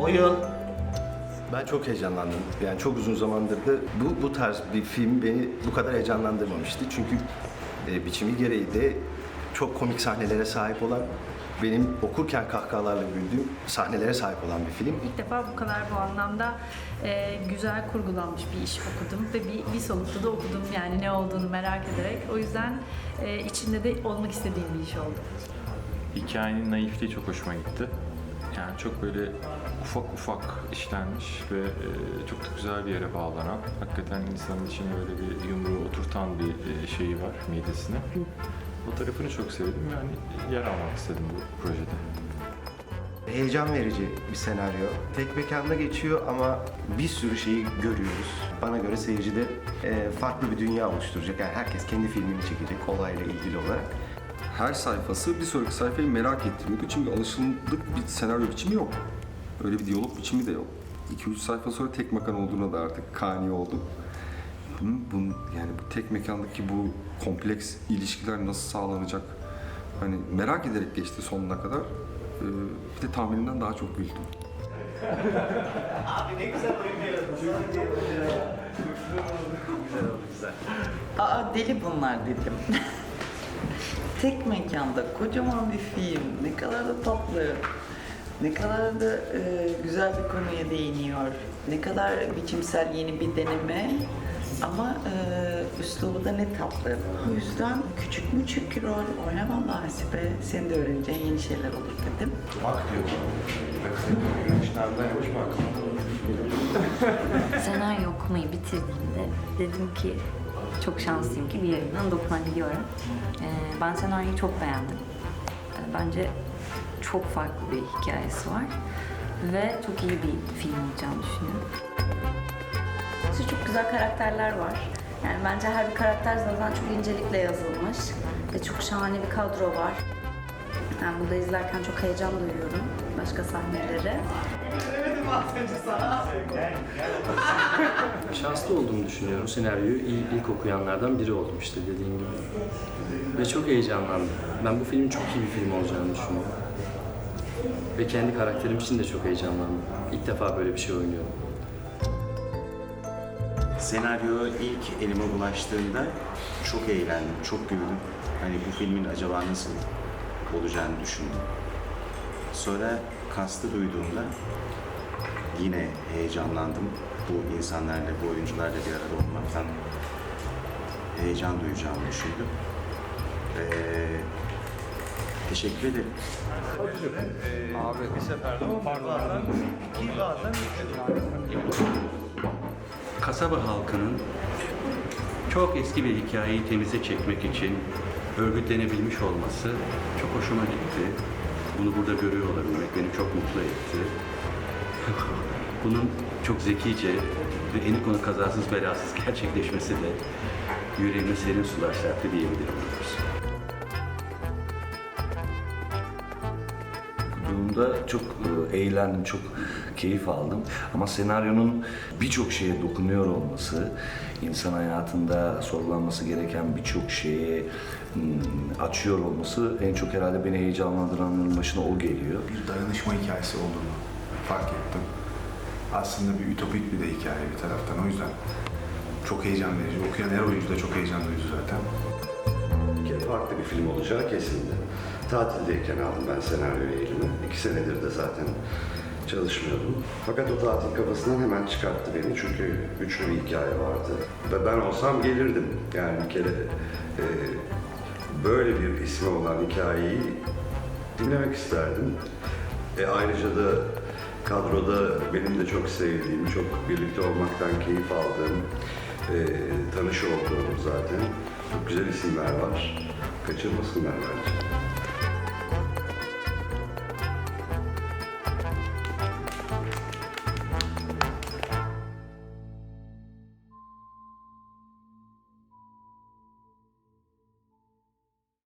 Oyun. Ben çok heyecanlandım. Yani çok uzun zamandır da bu, bu tarz bir film beni bu kadar heyecanlandırmamıştı. Çünkü e, biçimi gereği de çok komik sahnelere sahip olan, benim okurken kahkahalarla güldüğüm sahnelere sahip olan bir film. İlk defa bu kadar bu anlamda e, güzel kurgulanmış bir iş okudum ve bir, bir solukta da okudum yani ne olduğunu merak ederek. O yüzden e, içinde de olmak istediğim bir iş oldu. Hikayenin naifliği çok hoşuma gitti. Yani çok böyle ufak ufak işlenmiş ve e, çok da güzel bir yere bağlanan, hakikaten insanın içine böyle bir yumruğu oturtan bir e, şeyi var midesine. O tarafını çok sevdim yani yer almak istedim bu projede. Heyecan verici bir senaryo. Tek mekanda geçiyor ama bir sürü şeyi görüyoruz. Bana göre seyircide e, farklı bir dünya oluşturacak. Yani herkes kendi filmini çekecek olayla ilgili olarak. Her sayfası bir sonraki sayfayı merak ettiriyordu. Çünkü alışıldık bir senaryo biçimi yok. Öyle bir diyalog biçimi de yok. 2-3 sayfa sonra tek mekan olduğuna da artık kani oldum. Bunun, bunun, yani bu tek mekandaki bu kompleks ilişkiler nasıl sağlanacak? Hani merak ederek geçti sonuna kadar. Ee, bir de tahminimden daha çok güldüm. Aa deli bunlar dedim. Tek mekanda kocaman bir film. Ne kadar da tatlı. Ne kadar da e, güzel bir konuya değiniyor. Ne kadar biçimsel yeni bir deneme. Ama e, üslubu da ne tatlı. O yüzden küçük müçük rol oynamam Hasibe. Senin de öğreneceğin yeni şeyler olur dedim. Senaryo okumayı bitirdiğimde dedim ki çok şanslıyım ki bir yerinden dokunabiliyorum. Ee, ben senaryoyu çok beğendim. Ee, bence çok farklı bir hikayesi var ve çok iyi bir film olacağını düşünüyorum. Çok güzel karakterler var. Yani bence her bir karakter zaten çok incelikle yazılmış ve çok şahane bir kadro var. Yani burada izlerken çok heyecan duyuyorum başka sahneleri. Şanslı olduğumu düşünüyorum. Senaryoyu iyi, ilk okuyanlardan biri oldum işte dediğim gibi. Ve çok heyecanlandım. Ben bu filmin çok iyi bir film olacağını düşünüyorum. Ve kendi karakterim için de çok heyecanlandım. İlk defa böyle bir şey oynuyorum. Senaryo ilk elime ulaştığında çok eğlendim, çok güldüm. Hani bu filmin acaba nasıl olacağını düşündüm. Sonra kastı duyduğumda yine heyecanlandım. Bu insanlarla, bu oyuncularla bir arada olmaktan heyecan duyacağımı düşündüm. Ee, teşekkür ederim. kasaba halkının çok eski bir hikayeyi temize çekmek için örgütlenebilmiş olması çok hoşuma gitti. Bunu burada görüyor olabilmek beni çok mutlu etti. Bunun çok zekice ve en konu kazasız belasız gerçekleşmesi de yüreğime serin sular serpti diyebilirim doğrusu. okuduğumda çok e, eğlendim, çok keyif aldım. Ama senaryonun birçok şeye dokunuyor olması, insan hayatında sorgulanması gereken birçok şeye hmm, açıyor olması en çok herhalde beni heyecanlandıranların başına o geliyor. bir dayanışma hikayesi olduğunu fark ettim. Aslında bir ütopik bir de hikaye bir taraftan. O yüzden çok heyecan verici. Okuyan her oyuncu da çok heyecan duydu zaten. Bir farklı bir film olacağı kesindi. Tatildeyken aldım ben senaryoyu elime. İki senedir de zaten çalışmıyordum. Fakat o tatil kafasından hemen çıkarttı beni çünkü güçlü bir hikaye vardı. Ve ben olsam gelirdim. Yani bir kere e, böyle bir ismi olan hikayeyi dinlemek isterdim. E, ayrıca da kadroda benim de çok sevdiğim, çok birlikte olmaktan keyif aldığım, e, tanış olduğum zaten çok güzel isimler var. Kaçırmasınlar bence.